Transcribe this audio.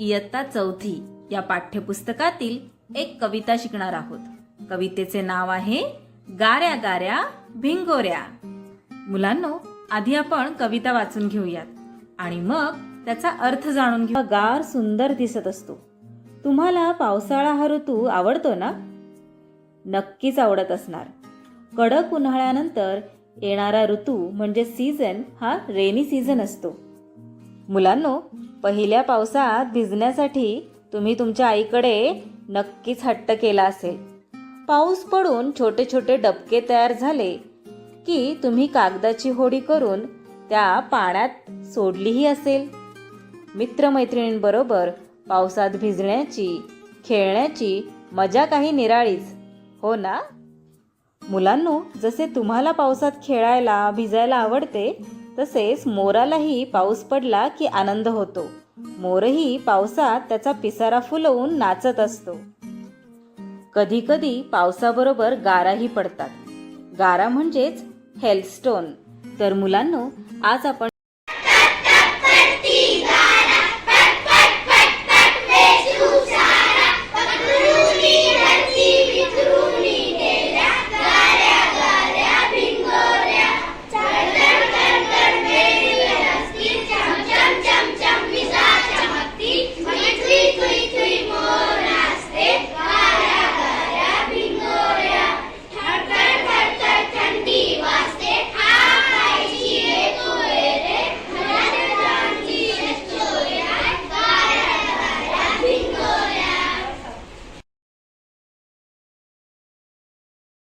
इयत्ता चौथी या पाठ्यपुस्तकातील एक कविता शिकणार आहोत. कवितेचे नाव आहे गाऱ्या गाऱ्या भिंगोऱ्या. मुलांनो आधी आपण कविता वाचून घेऊयात आणि मग त्याचा अर्थ जाणून घेऊ. गार सुंदर दिसत असतो. तुम्हाला पावसाळा हा ऋतू आवडतो ना? नक्कीच आवडत असणार. कडक उन्हाळ्यानंतर येणारा ऋतू म्हणजे सीझन हा रेनी सीझन असतो. मुलांनो पहिल्या पावसात भिजण्यासाठी तुम्ही तुमच्या आईकडे नक्कीच हट्ट केला असेल. पाऊस पडून छोटे छोटे डबके तयार झाले की तुम्ही कागदाची होडी करून त्या पाण्यात सोडलीही असेल. मित्रमैत्रिणींबरोबर पावसात भिजण्याची खेळण्याची मजा काही निराळीच हो ना? मुलांनो जसे तुम्हाला पावसात खेळायला भिजायला आवडते तसेच मोरालाही पाऊस पडला की आनंद होतो. मोरही पावसात त्याचा पिसारा फुलवून नाचत असतो. कधी कधी पावसाबरोबर गाराही पडतात. गारा म्हणजेच हेलस्टोन तर मुलांनो आज आपण